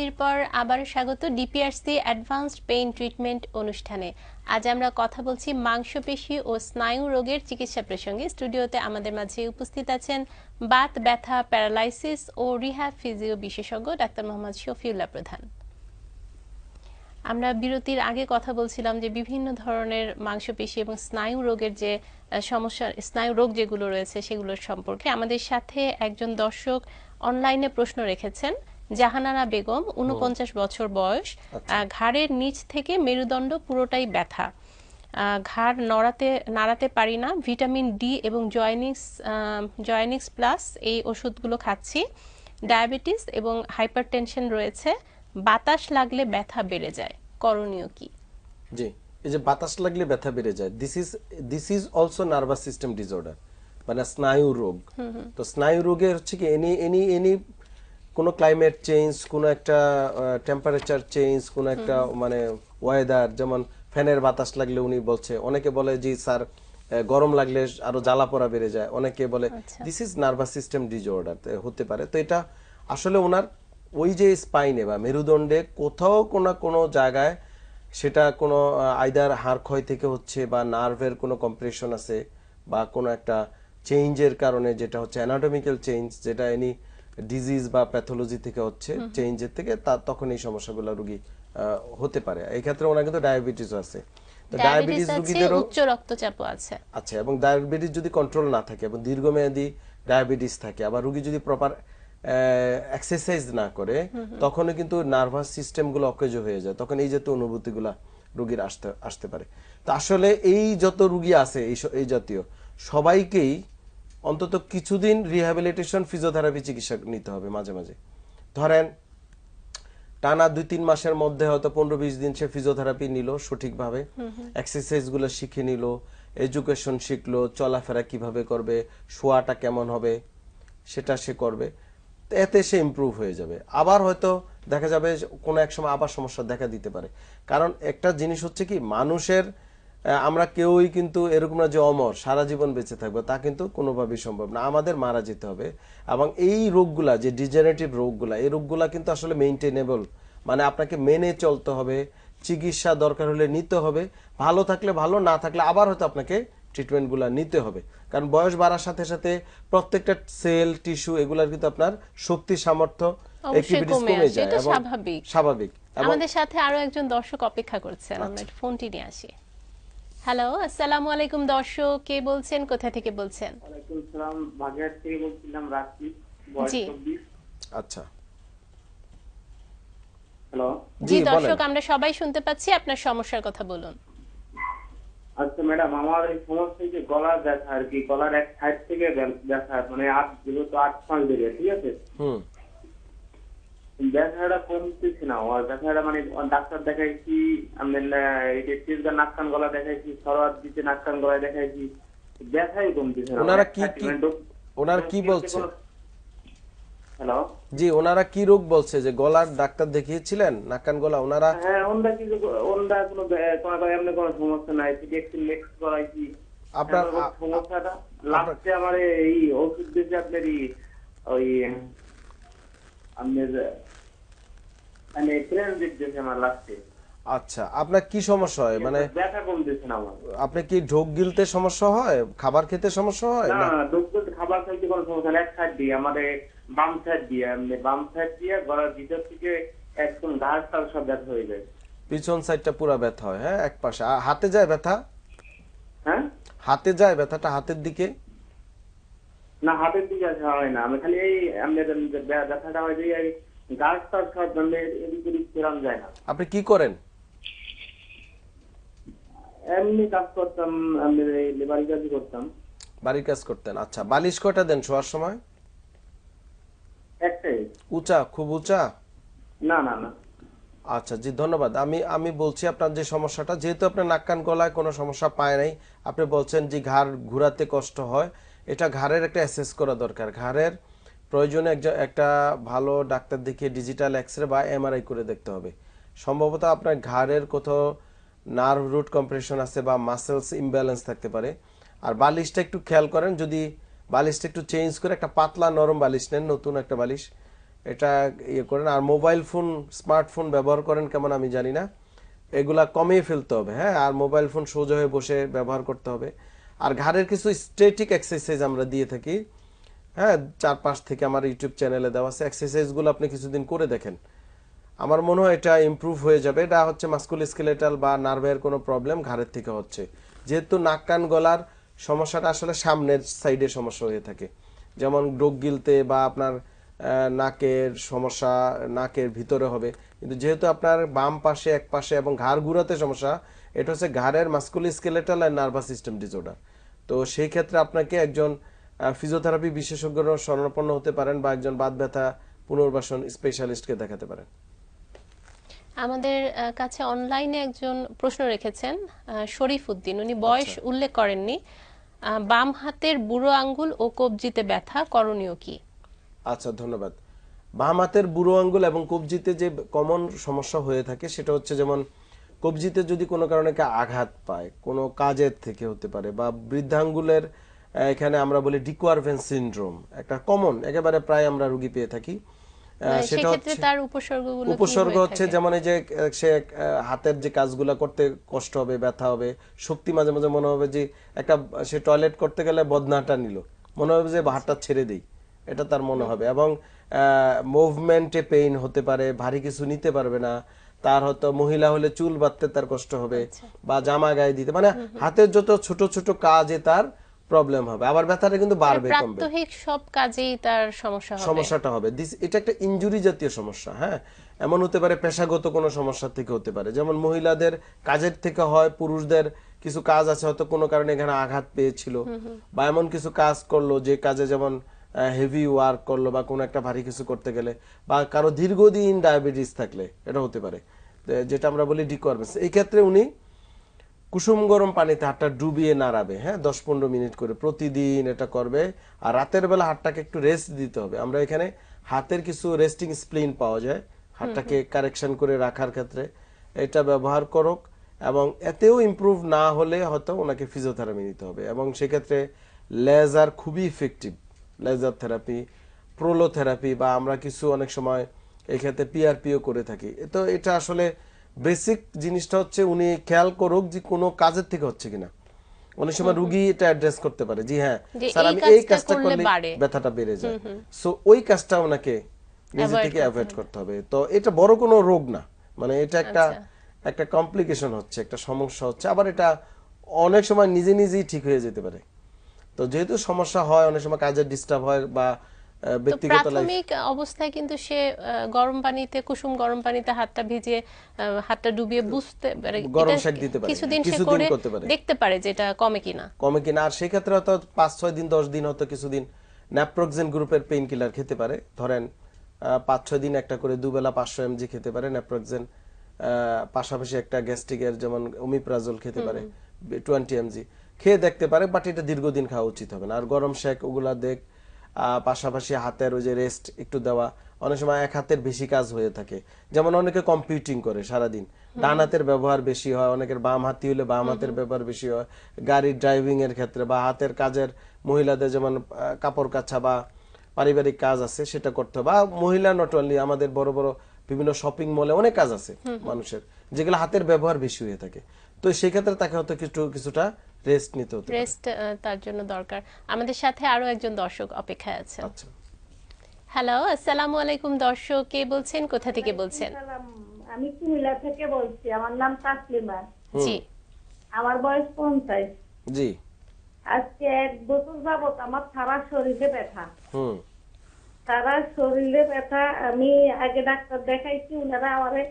বিরতির পর আবার স্বাগত ডিপিআরসি অ্যাডভান্সড পেইন ট্রিটমেন্ট অনুষ্ঠানে। আজ আমরা কথা বলছি মাংসপেশি ও স্নায়ু রোগের চিকিৎসা প্রসঙ্গে। স্টুডিওতে আমাদের মাঝে উপস্থিত আছেন বাত, ব্যথা, প্যারালাইসিস ও রিহ্যাব ফিজিও বিশেষজ্ঞ ডাক্তার মোহাম্মদ শফিউল্লাহ প্রধান। আমরা বিরতির আগে কথা বলছিলাম যে বিভিন্ন ধরনের মাংসপেশি এবং স্নায়ু রোগের যে সমস্যা, স্নায়ু রোগ যেগুলো রয়েছে সেগুলোর সম্পর্কে আমাদের সাথে একজন দর্শক অনলাইনে প্রশ্ন রেখেছেন। জাহানারা বেগম উনপঞ্চাশ বছর বয়স ঘাড়ের নিচ থেকে মেরুদণ্ড পুরোটাই ব্যথা। ঘাড় নড়াতে নাড়াতে পারি না। ভিটামিন ডি এবং জয়নিক্স জয়নিক্স প্লাস এই ওষুধগুলো খাচ্ছি। ডায়াবেটিস এবং হাইপারটেনশন রয়েছে। বাতাস লাগলে ব্যথা বেড়ে যায়। করণীয় কি? জি এই যে বাতাস লাগলে ব্যথা বেড়ে যায় this is this is also nervous system disorder মানে স্নায়ু রোগ। তো স্নায়ু রোগের হচ্ছে কি এনি এনি এনি কোনো ক্লাইমেট চেঞ্জ কোনো একটা টেম্পারেচার চেঞ্জ কোনো একটা মানে ওয়েদার যেমন ফ্যানের বাতাস লাগলে উনি বলছে অনেকে বলে যে স্যার গরম লাগলে আরও জ্বালা পোড়া বেড়ে যায়। অনেকে বলে this is nervous system disorder হতে পারে। তো এটা আসলে ওনার ওই যে স্পাইনে বা মেরুদণ্ডে কোথাও কোনো কোনো জায়গায় সেটা কোনো আইদার হাড় ক্ষয় থেকে হচ্ছে বা নার্ভের কোনো কম্প্রেশন আছে বা কোনো একটা চেঞ্জের কারণে যেটা হচ্ছে অ্যানাটমিক্যাল চেঞ্জ যেটা এনি ডিজিজ বা প্যাথোলজি থেকে হচ্ছে চেঞ্জের থেকে তা তখন এই সমস্যাগুলো রোগী হতে পারে। এই ক্ষেত্রে ওনার কিন্তু ডায়াবেটিসও আছে। ডায়াবেটিস রোগীদেরও উচ্চ রক্তচাপও আছে। আচ্ছা এবং ডায়াবেটিস যদি কন্ট্রোল না থাকে এবং দীর্ঘমেয়াদী ডায়াবেটিস থাকে আবার রোগী যদি প্রপার এক্সারসাইজ না করে তখনও কিন্তু নার্ভাস সিস্টেমগুলো অকেজ হয়ে যায়। তখন এই জাতীয় অনুভূতিগুলা রোগীর আসতে আসতে পারে। তো আসলে এই যত রুগী আছে এই জাতীয় সবাইকেই অন্তত কিছুদিন রিহ্যাবিলিটেশন ফিজিওথেরাপি চিকিৎসা নিতে হবে মাঝে মাঝে। ধরেন, টানা দুই তিন মাসের মধ্যে হয়তো পনেরো বিশ দিন সে ফিজিওথেরাপি নিল সঠিকভাবে এক্সারসাইজগুলো শিখে নিল এডুকেশন শিখলো, চলাফেরা কীভাবে করবে, শোয়াটা কেমন হবে, সেটা সে করবে, এতে সে ইমপ্রুভ হয়ে যাবে। আবার হয়তো দেখা যাবে কোনো এক সময় আবার সমস্যা দেখা দিতে পারে। কারণ একটা জিনিস হচ্ছে কি, মানুষের আমরা কেউই কিন্তু এরকম না যে অমর সারা জীবন বেঁচে থাকব তা কিন্তু কোনোভাবেই সম্ভব না। আমাদের মারা যেতে হবে। এবং এই রোগগুলা যে ডিজেনারেটিভ রোগগুলা এই রোগগুলা কিন্তু আসলে মেনটেনেবল মানে আপনাকে মেনে চলতে হবে চিকিৎসা দরকার হলে নিতে হবে ভালো থাকলে ভালো না থাকলে আবার হয়তো আপনাকে ট্রিটমেন্টগুলো নিতে হবে। কারণ বয়স বাড়ার সাথে সাথে প্রত্যেকটা সেল টিস্যু এগুলার কিন্তু আপনার শক্তি সামর্থ্য কমে যায় স্বাভাবিক। স্বাভাবিক। আমাদের সাথে আরও একজন দর্শক অপেক্ষা করছেন। আমরা আচ্ছা। ফোনটি নিয়ে আসি। হ্যালো আসসালামু আলাইকুম দর্শক কে বলছেন কোথা থেকে বলছেন? ওয়ালাইকুম সালাম বাগেরহাট থেকে বলছিলাম বয়স জি। আচ্ছা। হ্যালো জি দর্শক আমরা সবাই শুনতে পাচ্ছি আপনার সমস্যার কথা বলুন। আচ্ছা ম্যাডাম আমার এই সমস্যা যে গলার ব্যথা আর কি গলার এক সাইড থেকে ব্যথা মানে আট যেহেতু আট পাঁচ দিকে ঠিক আছে? হুম। ব্যথাটা কমতেছে না আর ব্যথাটা মানে ডাক্তার দেখাইছি আমি এই তেজগা নাক কান গলা দেখাইছি সরোয়ার দিতে নাক কান গলায় দেখাইছি ব্যথাই কমতেছে না। ওনারা কি কি ওনারা কি বলছে? হ্যালো জি ওনারা কি রোগ বলছে? যে গলার ডাক্তার দেখিয়েছিলেন নাকান গলা ওনারা হ্যাঁ ওনটা কিছু ওনটা কোনো কোনো এমনি কোনো সমস্যা নাই। টিকেক্সিন নেক্স করাইছি। আপনার সমস্যাটা। লাস্টে আমার এই ওষুধ দিয়েছে আপনার ওই আপনার মানে আমার লাস্টে আচ্ছা আপনার কি সমস্যা হয়? মানে ব্যথা কমতেছে না আমার। আপনি কি ঢোক গিলতে সমস্যা হয়? খাবার খেতে সমস্যা হয়? না না? না খাবার খাইতে কোনো সমস্যা এক সাইড দিয়ে আমাদের বাম সাইড দিয়ে এমনি বাম সাইড দিয়ে গলার ভিতর থেকে একদম ঘাড় টাল সব ব্যথা হয়ে যায়। পিছন সাইডটা পুরো ব্যথা হয় হ্যাঁ? এক পাশে। আর হাতে যায় ব্যথা? হ্যাঁ? হাতে যায় ব্যথাটা হাতের দিকে? না হাতের দিকে আসা হয় না। আমি খালি এই আমাদের ব্য- ব্যথাটা হয় যে গাছ টাছ সব মানে এদিক ওদিক ফেরান যায় না। আপনি কি করেন? এমনি কাজ করতাম আমি লেবারি কাজ করতাম। বাড়ির কাজ করতেন আচ্ছা। বালিশ কয়টা দেন শোয়ার সময়? একটাই। উঁচা খুব উঁচা? না না না। আচ্ছা জি ধন্যবাদ। আমি আমি বলছি আপনার যে সমস্যাটা যেহেতু আপনার নাক কান গলায় কোনো সমস্যা পায় নাই আপনি বলছেন যে ঘাড় ঘুরাতে কষ্ট হয় এটা ঘাড়ের একটা অ্যাসেস করা দরকার। ঘাড়ের প্রয়োজনে একজন একটা ভালো ডাক্তার দেখিয়ে ডিজিটাল এক্স রে বা এমআরআই করে দেখতে হবে। সম্ভবত আপনার ঘাড়ের কোথাও নার্ভ রুট কম্প্রেশন আছে বা মাসেলস ইমব্যালেন্স থাকতে পারে। আর বালিশটা একটু খেয়াল করেন, যদি বালিশটা একটু চেঞ্জ করে একটা পাতলা নরম বালিশ নেন, নতুন একটা বালিশ, এটা ইয়ে করেন। আর মোবাইল ফোন স্মার্টফোন ব্যবহার করেন কেমন আমি জানি না। এগুলা কমিয়ে ফেলতে হবে হ্যাঁ? আর মোবাইল ফোন সোজা হয়ে বসে ব্যবহার করতে হবে। আর ঘাড়ের কিছু স্টেটিক এক্সারসাইজ আমরা দিয়ে থাকি। হ্যাঁ চার পাঁচ থেকে আমার ইউটিউব চ্যানেলে দেওয়া আছে। এক্সারসাইজগুলো আপনি কিছুদিন করে দেখেন। আমার মনে হয় এটা ইমপ্রুভ হয়ে যাবে। এটা হচ্ছে মাস্কুল স্কেলেটাল বা নার্ভের কোনো প্রবলেম ঘাড়ের থেকে হচ্ছে। যেহেতু নাক কান গলার সমস্যাটা আসলে সামনের সাইডে সমস্যা হয়ে থাকে। যেমন ডোক গিলতে বা আপনার নাকের সমস্যা, নাকের ভিতরে হবে। কিন্তু যেহেতু আপনার বাম পাশে, এক পাশে এবং ঘাড় ঘুরাতে সমস্যা এটা হচ্ছে ঘাড়ের মাস্কুল স্কেলেটাল আর নার্ভাস সিস্টেম ডিসঅর্ডার। তো সেই ক্ষেত্রে আপনাকে একজন ফিজিওথেরাপি বিশেষজ্ঞর শরণাপন্ন হতে পারেন বা একজন বাদ ব্যথা পুনর্বাসন স্পেশালিস্টকে দেখাতে পারেন। আমাদের কাছে অনলাইনে একজন প্রশ্ন রেখেছেন শরীফ উদ্দিন। উনি বয়স আচ্ছা। উল্লেখ করেননি। বাম হাতের বুড়ো আঙ্গুল ও কবজিতে ব্যথা করণীয় কি? আচ্ছা ধন্যবাদ। বাম হাতের বুড়ো আঙ্গুল এবং কবজিতে যে কমন সমস্যা হয়ে থাকে সেটা হচ্ছে যেমন কবজিতে যদি কোনো কারণে আঘাত পায় কোনো কাজের থেকে হতে পারে বা বৃদ্ধাঙ্গুলের এখানে আমরা বলি ডিকোয়ারভেন সিনড্রোম একটা কমন একেবারে প্রায় আমরা রুগী পেয়ে থাকি। মানে সেটা হচ্ছে তার উপসর্গগুলো উপসর্গ হচ্ছে যেমন এই যে সে হাতের যে কাজগুলো করতে কষ্ট হবে ব্যথা হবে শক্তি মাঝে মাঝে মনে হবে যে একটা সে টয়লেট করতে গেলে বদনাটা নিল মনে হবে যে হাতটা ছেড়ে দেই এটা তার মনে হবে এবং মুভমেন্টে পেইন হতে পারে ভারী কিছু নিতে পারবে না তার হয়তো মহিলা হলে চুল বাঁধতে তার কষ্ট হবে আচ্ছা। বা জামা গায়ে দিতে। মানে হাতের যত ছোট ছোট কাজে তার প্রবলেম হবে। আবার ব্যথাটা কিন্তু বাড়বে কমবে। প্রাত্যহিক সব কাজেই তার সমস্যা হবে। সমস্যাটা হবে। This- এটা একটা ইনজুরি জাতীয় সমস্যা হ্যাঁ? এমন হতে পারে পেশাগত কোনো সমস্যা থেকে হতে পারে। যেমন মহিলাদের কাজের থেকে হয় পুরুষদের কিছু কাজ আছে হয়তো কোনো কারণে এখানে আঘাত পেয়েছিল বা এমন কিছু কাজ করল যে কাজে যেমন হেভি ওয়ার্ক করল বা কোনো একটা ভারী কিছু করতে গেলে বা কারও দীর্ঘদিন ডায়াবেটিস থাকলে এটা হতে পারে। যেটা আমরা বলি ডিকোয়ারমেন্স এই ক্ষেত্রে উনি কুসুম গরম পানিতে হাতটা ডুবিয়ে নাড়াবে হ্যাঁ? দশ পনেরো মিনিট করে প্রতিদিন এটা করবে আর রাতের বেলা হাতটাকে একটু রেস্ট দিতে হবে। আমরা এখানে হাতের কিছু রেস্টিং স্প্লিন পাওয়া যায় হাতটাকে কারেকশন করে রাখার ক্ষেত্রে। এটা ব্যবহার করুক এবং এতেও ইমপ্রুভ না হলে হয়তো ওনাকে ফিজিওথেরাপি নিতে হবে এবং সেক্ষেত্রে লেজার খুবই ইফেক্টিভ লেজার থেরাপি প্রোলোথেরাপি বা আমরা কিছু অনেক সময় এই ক্ষেত্রে পিআরপিও করে থাকি। তো এটা আসলে বেসিক জিনিসটা হচ্ছে উনি খেয়াল করুক যে কোনো কাজের থেকে হচ্ছে কিনা। অনেক সময় রুগী এটা অ্যাড্রেস করতে পারে জি হ্যাঁ স্যার আমি এই কাজটা করলে ব্যথাটা বেড়ে যায়। সো ওই কাজটা ওনাকে নিজে থেকে অ্যাভয়েড করতে হবে। তো এটা বড় কোনো রোগ না। মানে এটা একটা আচ্ছা। একটা কমপ্লিকেশন হচ্ছে একটা সমস্যা হচ্ছে। আবার এটা অনেক সময় নিজে নিজেই ঠিক হয়ে যেতে পারে। তো যেহেতু সমস্যা হয় অনেক সময় কাজের ডিস্টার্ব হয় বা ব্যক্তিগত প্রাথমিক অবস্থায় কিন্তু সে গরম পানিতে কুসুম গরম পানিতে হাতটা ভিজিয়ে হাতটা ডুবিয়ে বুঝতে পারে গরম সেঁক দিতে পারে। কিছুদিন সে করে। দেখতে পারে যে এটা কমে কিনা কমে কিনা আর সেই ক্ষেত্রে হয়তো পাঁচ ছয় দিন দশ দিন হয়তো কিছুদিন ন্যাপ্রোক্সেন গ্রুপের পেইন কিলার খেতে পারে ধরেন আহ, পাঁচ ছয় দিন একটা করে দুবেলা পাঁচশো এমজি খেতে পারে ন্যাপ্রোক্সেন পাশাপাশি একটা গ্যাস্ট্রিকের যেমন ওমিপ্রাজল খেতে পারে টোয়েন্টি এমজি খেয়ে দেখতে পারে বাট এটা দীর্ঘদিন খাওয়া উচিত হবে না। আর গরম শেক ওগুলা দেখ পাশাপাশি হাতের ওই যে রেস্ট একটু দেওয়া অনেক সময় এক হাতের বেশি কাজ হয়ে থাকে। যেমন অনেকে কম্পিউটিং করে সারাদিন। ডান হাতের ব্যবহার বেশি হয় অনেকের বাম হাতি হলে বাম হাতের ব্যবহার বেশি হয়। গাড়ির ড্রাইভিং এর ক্ষেত্রে বা হাতের কাজের মহিলাদের যেমন কাপড় কাছা বা পারিবারিক কাজ আছে সেটা করতে হবে। বা মহিলা নট অনলি আমাদের বড় বড় বিভিন্ন শপিং মলে অনেক কাজ আছে মানুষের যেগুলো হাতের ব্যবহার বেশি হয়ে থাকে। তো সেই ক্ষেত্রে তাকে হয়তো কিছু কিছুটা রেস্ট নিতে হতে রেস্ট তার জন্য দরকার। আমাদের সাথে আরও একজন দর্শক অপেক্ষায় আছেন। আচ্ছা। হ্যালো আসসালামু আলাইকুম দর্শক কে বলছেন? কোথা থেকে বলছেন? আমি কুমিল্লা থেকে বলছি আমার নাম তাসলিমা। জি। আমার বয়স পঞ্চাশ। জি। আজকে এক বছর যাবত আমার সারা শরীরে ব্যথা। হুম। সারা শরীরে ব্যথা আমি আগে ডাক্তার দেখাইছি ওনারা আমারে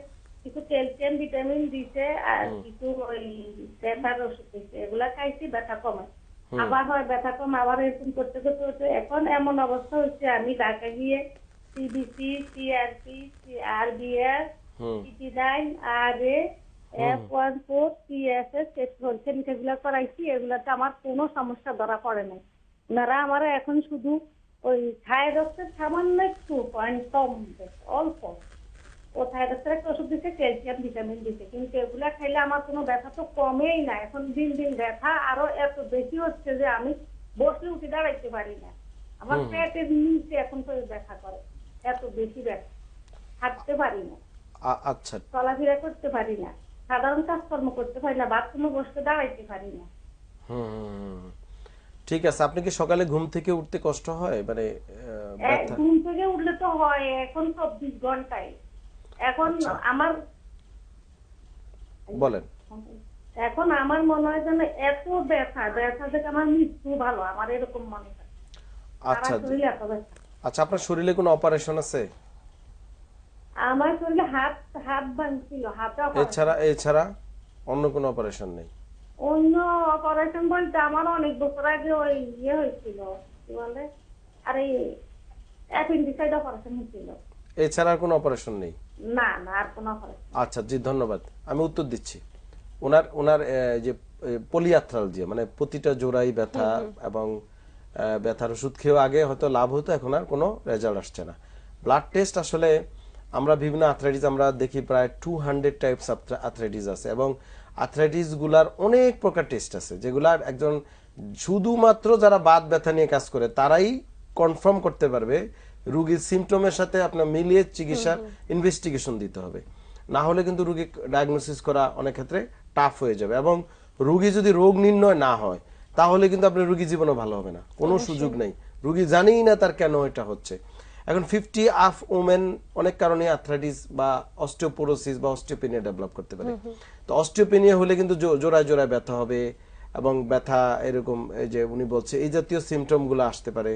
কিছু ক্যালসিয়াম ভিটামিন দিছে আর কিছু ওই ব্যথার ওষুধ দিছে এগুলা খাইছি ব্যথা কমে। আবার হয় ব্যথা কম আবার এরকম করতে করতে করতে এখন এমন অবস্থা হচ্ছে আমি ঢাকা গিয়ে সিবিসি সিআরপি আরবিএস হুম। সিটি নাইন আর এফ ওয়ান ফোর সিএসএস সেগুলো করাইছি এগুলাতে আমার কোনো সমস্যা ধরা পড়ে নাই। ওনারা আমার এখন শুধু ওই থাইরয়েডের সামান্য একটু পয়েন্ট কম অল্প। ও থাইরয়েডের একটা ওষুধ দিচ্ছে ক্যালসিয়াম ভিটামিন দিচ্ছে কিন্তু এগুলা খাইলে আমার কোনো ব্যথা তো কমেই না। এখন দিন দিন ব্যথা আরও এত বেশি হচ্ছে যে আমি বসে উঠে দাঁড়াইতে পারি না। আমার পেটের নিচে এখন তো ব্যথা করে। এত বেশি ব্যথা। হাঁটতে পারি না। আচ্ছা। চলাফেরা করতে পারি না। সাধারণ কাজকর্ম করতে পারি না। বাথরুমে বসতে দাঁড়াইতে পারি না। হুম। ঠিক আছে। আপনি কি সকালে ঘুম থেকে উঠতে কষ্ট হয়? মানে ঘুম থেকে উঠলে তো হয়। এখন চব্বিশ ঘন্টায়। এখন আচ্ছা। আমার বলেন। এখন আমার মনে হয় যেন এত ব্যথা ব্যথা থেকে আমার মৃত্যু ভালো আমার এরকম মনে হয়। আচ্ছা। আচ্ছা আপনার শরীরে কোনো অপারেশন আছে? আমার শরীরে হাত হাত ভাঙছিল হাতে। এছাড়া এছাড়া অন্য কোনো অপারেশন নেই? অন্য অপারেশন বলতে আমার অনেক বছর আগে ওই ইয়ে হয়েছিল কি বলে? আরে অ্যাপেন্ডিসাইড অপারেশন হয়েছিল। এছাড়া আর কোনো অপারেশন নেই? না না আর কোনো আচ্ছা জি ধন্যবাদ। আমি উত্তর দিচ্ছি। ওনার ওনার যে পলিয়াথ্রালজিয়া মানে প্রতিটা জোড়াই ব্যথা এবং ব্যথার ওষুধ খেয়েও আগে হয়তো লাভ হতো এখন আর কোনো রেজাল্ট আসছে না। ব্লাড টেস্ট আসলে আমরা বিভিন্ন আথরাইটিস আমরা দেখি প্রায় টু হান্ড্রেড টাইপস আথরাইটিস আছে এবং আথরাইটিসগুলার অনেক প্রকার টেস্ট আছে যেগুলার একজন শুধুমাত্র যারা বাত ব্যথা নিয়ে কাজ করে তারাই কনফার্ম করতে পারবে রুগীর সিমটমের সাথে আপনার মিলিয়ে চিকিৎসার ইনভেস্টিগেশন দিতে হবে। না হলে কিন্তু রুগী ডায়াগনোসিস করা অনেক ক্ষেত্রে টাফ হয়ে যাবে এবং রুগী যদি রোগ নির্ণয় না হয় তাহলে কিন্তু আপনার রুগী জীবনও ভালো হবে না। কোনো সুযোগ নেই। রুগী জানেই না তার কেন এটা হচ্ছে। এখন ফিফটি আফ ওমেন অনেক কারণে আর্থ্রাইটিস বা অস্টিওপোরোসিস বা অস্টিওপেনিয়া ডেভেলপ করতে পারে। তো অস্টিওপেনিয়া হলে কিন্তু জোড়ায় জোড়ায় ব্যথা হবে এবং ব্যথা এরকম এই যে উনি বলছে এই জাতীয় সিমটমগুলো আসতে পারে।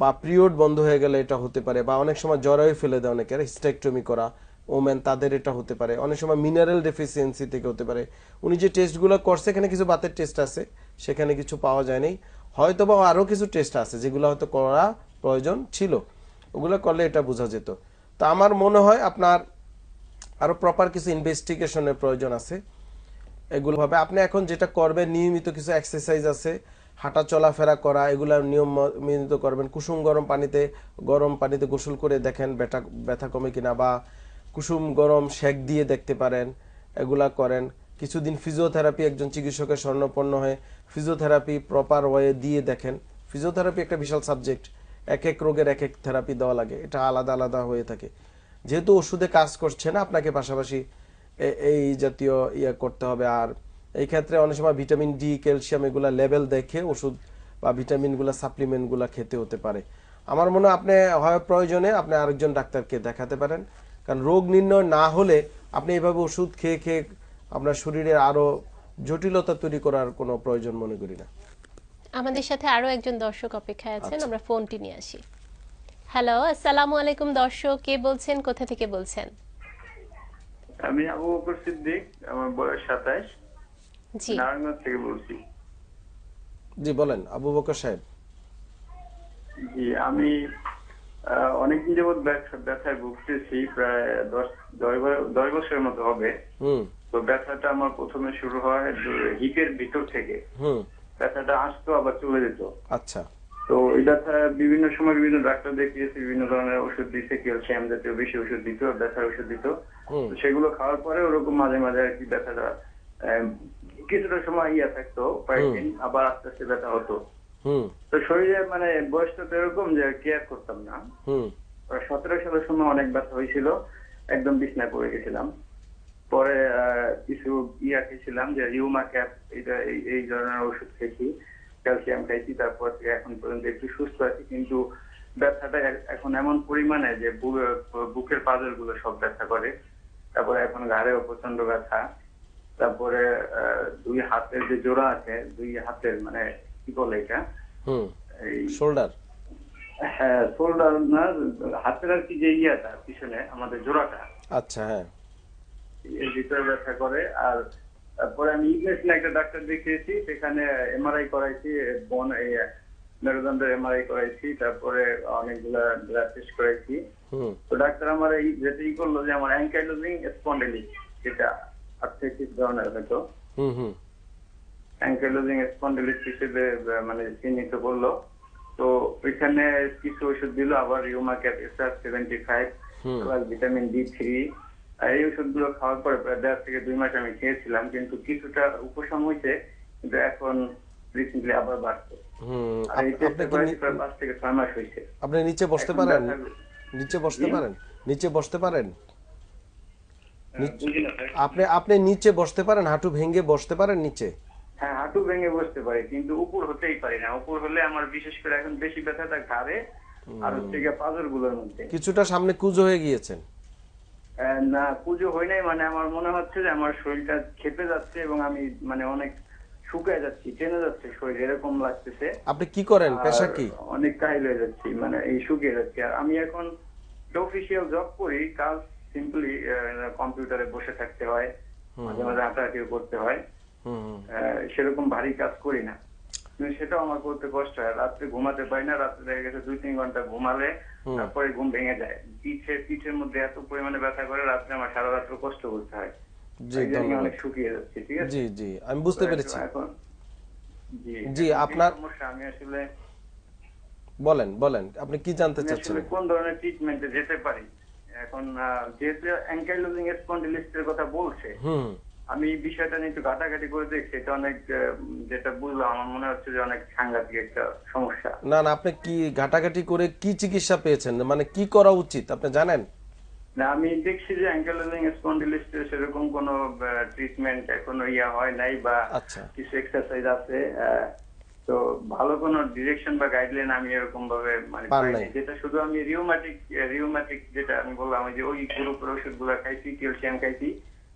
বা পিরিয়ড বন্ধ হয়ে গেলে এটা হতে পারে, বা অনেক সময় জ্বরায় ফেলে দেয় অনেকের হিস্টেকটমি করা, ওমেন, তাদের এটা হতে পারে, অনেক সময় মিনারেল ডেফিসিয়েন্সি থেকে হতে পারে। উনি যে টেস্টগুলো করছে, এখানে কিছু বাতের টেস্ট আছে, সেখানে কিছু পাওয়া যায়নি। হয়তো বা আরও কিছু টেস্ট আছে, যেগুলো হয়তো করা প্রয়োজন ছিল, ওগুলো করলে এটা বোঝা যেত। তো আমার মনে হয় আপনার আরও প্রপার কিছু ইনভেস্টিগেশনের প্রয়োজন আছে। এগুলো ভাবে আপনি এখন যেটা করবেন, নিয়মিত কিছু এক্সারসাইজ আছে হাঁটা চলাফেরা করা, এগুলা নিয়ম নিয়মিত করবেন কুসুম গরম পানিতে গরম পানিতে গোসল করে দেখেন ব্যথা ব্যথা কমে কিনা বা কুসুম গরম শেক দিয়ে দেখতে পারেন, এগুলা করেন। কিছুদিন ফিজিওথেরাপি একজন চিকিৎসকের স্বর্ণপন্ন হয়ে ফিজিওথেরাপি প্রপার ওয়ে দিয়ে দেখেন। ফিজিওথেরাপি একটা বিশাল সাবজেক্ট এক এক রোগের এক এক থেরাপি দেওয়া লাগে। এটা আলাদা আলাদা হয়ে থাকে। যেহেতু ওষুধে কাজ করছে না, আপনাকে পাশাপাশি এই জাতীয় ইয়ে করতে হবে। আর এই ক্ষেত্রে অনেক সময় ভিটামিন ডি ক্যালসিয়াম এগুলা লেভেল দেখে ওষুধ বা ভিটামিনগুলা সাপ্লিমেন্টগুলা খেতে হতে পারে। আমার মনে হয় আপনি হয় প্রয়োজনে আপনি আরেকজন ডাক্তারকে দেখাতে পারেন। কারণ রোগ নির্ণয় না হলে আপনি এইভাবে ওষুধ খেয়ে খেয়ে আপনার শরীরে আরও জটিলতা তৈরি করার কোনো প্রয়োজন মনে করি না। আমাদের সাথে আরও একজন দর্শক অপেক্ষায় আছেন আচ্ছা। আমরা ফোনটি নিয়ে আসি। হ্যালো আসসালামু আলাইকুম দর্শক কে বলছেন কোথা থেকে বলছেন? আমি আবু বকর সিদ্দিক আমার বয়স সাতাইশ। জি। নারায়ণগঞ্জ থেকে বলছি। জি বলেন আবু বকর সাহেব। জি আমি অনেকদিন যাবৎ ব্যথায় ভুগতেছি প্রায় দশ দশ বছরের মতো হবে। তো ব্যথাটা আমার প্রথমে শুরু হয় হিপের ভিতর থেকে। ব্যথাটা আসতো আবার চলে যেত। আচ্ছা। তো এই ব্যথা বিভিন্ন সময় বিভিন্ন ডাক্তার দেখিয়েছি বিভিন্ন ধরনের ওষুধ দিচ্ছে ক্যালসিয়াম জাতীয় বেশি ওষুধ দিত ব্যথার ওষুধ দিত। তো সেগুলো খাওয়ার পরে ওরকম মাঝে মাঝে আর কি ব্যথাটা আহ, কিছুটা সময় ইয়ে থাকতো কয়েকদিন আবার আস্তে আস্তে ব্যথা হতো। তো শরীরে মানে বয়সটা তো এরকম যে কেয়ার করতাম না। সতেরো সালের সময় অনেক ব্যথা হয়েছিল একদম বিছনায় পড়ে গেছিলাম। পরে কিছু ইয়া খেয়েছিলাম যে ইউমা ক্যাপ এটা এই- ধরনের ওষুধ খেয়েছি ক্যালসিয়াম খাইছি তারপর থেকে এখন পর্যন্ত একটু সুস্থ আছি কিন্তু ব্যথাটা এখন এমন পরিমাণে যে বুকের পাজরগুলো সব ব্যথা করে। তারপরে এখন ঘাড়েও প্রচণ্ড ব্যথা। তারপরে দুই হাতের যে জোড়া আছে দুই হাতের মানে কি বলে এটা? শোল্ডার। হ্যাঁ শোল্ডার না হাতের আর কি যে ইয়েটা পিছনে আমাদের জোড়াটা। আচ্ছা হ্যাঁ। এর ভিতরে ব্যথা করে। আর তারপরে আমি ইংলিশ একটা ডাক্তার দেখিয়েছি সেখানে এমআরআই করাইছি বন এই মেরুদণ্ডের এমআরআই করাইছি তারপরে অনেকগুলা ব্লাড টেস্ট করাইছি। তো ডাক্তার আমার এই যেটা ই করল যে আমার অ্যাঙ্কাইলোজিং স্পন্ডিলিস যেটা ধরনের হয়তো হুম স্পন্ডিলিস হিসেবে মানে চিহ্নিত করল। তো ওইখানে কিছু ওষুধ দিল আবার ইউমা cap SR seventy five plus vitamin D three এই ওষুধগুলো খাওয়ার পরে প্রায় দেড় থেকে দুই মাস আমি খেয়েছিলাম কিন্তু কিছুটা উপশম হয়েছে কিন্তু এখন রিসেন্টলি আবার বাড়ছে। আর আপনি নিচে বসতে পারেন? নিচে বসতে পারেন? নিচে বসতে পারেন? আপনি আপনি নিচে বসতে পারেন হাঁটু ভেঙে বসতে পারেন নিচে? হ্যাঁ হাঁটু ভেঙে বসতে পারি কিন্তু উপর হতেই পারি না। উপর হলে আমার বিশেষ করে এখন বেশি ব্যথাটা ঘাড়ে আর হচ্ছে গিয়ে পাজরগুলোর মধ্যে। কিছুটা সামনে কুজো হয়ে গিয়েছেন? না পুজো হয় নাই মানে আমার মনে হচ্ছে যে আমার শরীরটা খেপে যাচ্ছে এবং আমি মানে অনেক শুকায় যাচ্ছি টেনে যাচ্ছে শরীর এরকম লাগতেছে। আপনি কি করেন? পেশা কি? অনেক কাহিল হয়ে যাচ্ছি মানে এই শুকিয়ে যাচ্ছে। আর আমি এখন অফিসিয়াল জব করি কাজ সিম্পলি কম্পিউটারে বসে থাকতে হয় মাঝে মাঝে হাঁটাহাঁটিও করতে হয়। সেরকম ভারী কাজ করি না। কিন্তু সেটাও আমার করতে কষ্ট হয়। রাত্রে ঘুমাতে পারি না রাত্রে দেখা গেছে দুই তিন ঘণ্টা ঘুমালে তারপরে ঘুম ভেঙে যায়। পিঠে পিঠের মধ্যে এত পরিমাণে ব্যথা করে রাত্রে আমার সারা রাত্র কষ্ট করতে হয়। জি এই জন্য ধন্যবাদ। অনেক শুকিয়ে যাচ্ছে ঠিক আছে? জি জি আমি বুঝতে পেরেছি। এখন জি জি, আপনার- সমস্যা? আমি আসলে বলেন বলেন আপনি কি জানতে চাচ্ছেন আসলে কোন ধরনের ট্রিটমেন্টে যেতে পারি? এখন যেহেতু অ্যাঙ্কাইলোজিং স্পন্ডিলিস্টের কথা বলছে আমি এই বিষয়টা নিয়ে একটু ঘাটাঘাটি করে দেখছি। এটা অনেক যেটা বুঝলাম আমার মনে হচ্ছে যে অনেক সাংঘাতিক একটা সমস্যা। না না আপনি কি ঘাটাঘাটি করে কি চিকিৎসা পেয়েছেন? মানে কি করা উচিত? আপনি জানেন? না আমি দেখছি যে অ্যাঙ্কাইলোজিং স্পন্ডিলিস্টের সেরকম কোনো ট্রিটমেন্ট এখনও ইয়া হয় নাই বা আচ্ছা। কিছু এক্সারসাইজ আছে তো ভালো কোনো ডিরেকশন বা গাইডলাইন আমি এরকম ভাবে মানে পাইনি। নাই। যেটা শুধু আমি রিউমাটিক রিউমাটিক যেটা আমি বললাম ওই যে ওই গ্রুপের ওষুধগুলো খাইছি ক্যালসিয়াম খাইছি।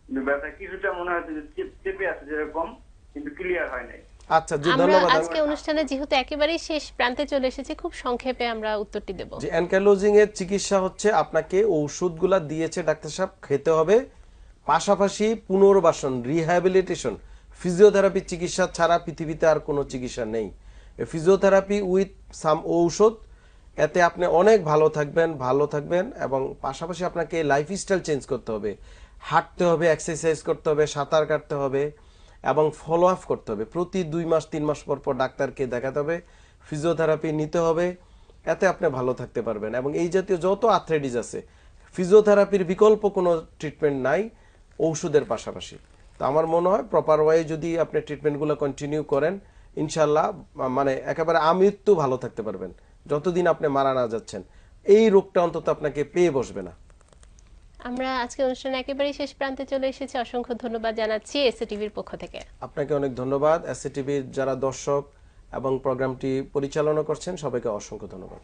কিন্তু ব্যথা কিছুটা মনে হচ্ছে যে চেপে আছে যেরকম কিন্তু ক্লিয়ার হয় নাই। আচ্ছা জি ধন্যবাদ। আজকে অনুষ্ঠানে যেহেতু একেবারেই শেষ প্রান্তে চলে এসেছি খুব সংক্ষেপে আমরা উত্তরটি দেব। যে অ্যানকাইলোজিং এর চিকিৎসা হচ্ছে আপনাকে দিয়েছে ডাক্তার সাহেব খেতে হবে। পাশাপাশি পুনর্বাসন রিহ্যাবিলিটেশন ফিজিওথেরাপি চিকিৎসা ছাড়া পৃথিবীতে আর কোনো চিকিৎসা নেই। ফিজিওথেরাপি উইথ সাম ঔষধ, এতে আপনি অনেক ভালো থাকবেন ভালো থাকবেন এবং পাশাপাশি আপনাকে লাইফস্টাইল চেঞ্জ করতে হবে। হাঁটতে হবে এক্সারসাইজ করতে হবে, সাঁতার কাটতে হবে এবং ফলো আপ করতে হবে। প্রতি দুই মাস, তিন মাস পর পর ডাক্তারকে দেখাতে হবে, ফিজিওথেরাপি নিতে হবে, এতে আপনি ভালো থাকতে পারবেন এবং এই জাতীয় যত আথ্রেডিস আছে, ফিজিওথেরাপির বিকল্প কোনো ট্রিটমেন্ট নাই, ঔষধের পাশাপাশি। তো আমার মনে হয় প্রপার ওয়ে যদি আপনি ট্রিটমেন্টগুলো কন্টিনিউ করেন ইনশাল্লাহ মানে একেবারে আমৃত্যু ভালো থাকতে পারবেন। যতদিন আপনি মারা না যাচ্ছেন এই রোগটা অন্তত আপনাকে পেয়ে বসবে না। আমরা আজকে অনুষ্ঠানে একেবারেই শেষ প্রান্তে চলে এসেছি। অসংখ্য ধন্যবাদ জানাচ্ছি এসএ টিভির পক্ষ থেকে। আপনাকে অনেক ধন্যবাদ। এসএটিভির যারা দর্শক এবং প্রোগ্রামটি পরিচালনা করছেন সবাইকে অসংখ্য ধন্যবাদ।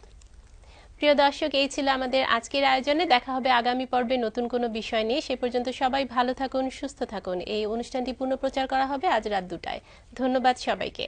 প্রিয় দর্শক, এই ছিল আমাদের আজকের আয়োজনে। দেখা হবে আগামী পর্বে নতুন কোনো বিষয় নিয়ে। সে পর্যন্ত সবাই ভালো থাকুন, সুস্থ থাকুন। এই অনুষ্ঠানটি পুনঃপ্রচার করা হবে আজ রাত দুটায়। ধন্যবাদ সবাইকে।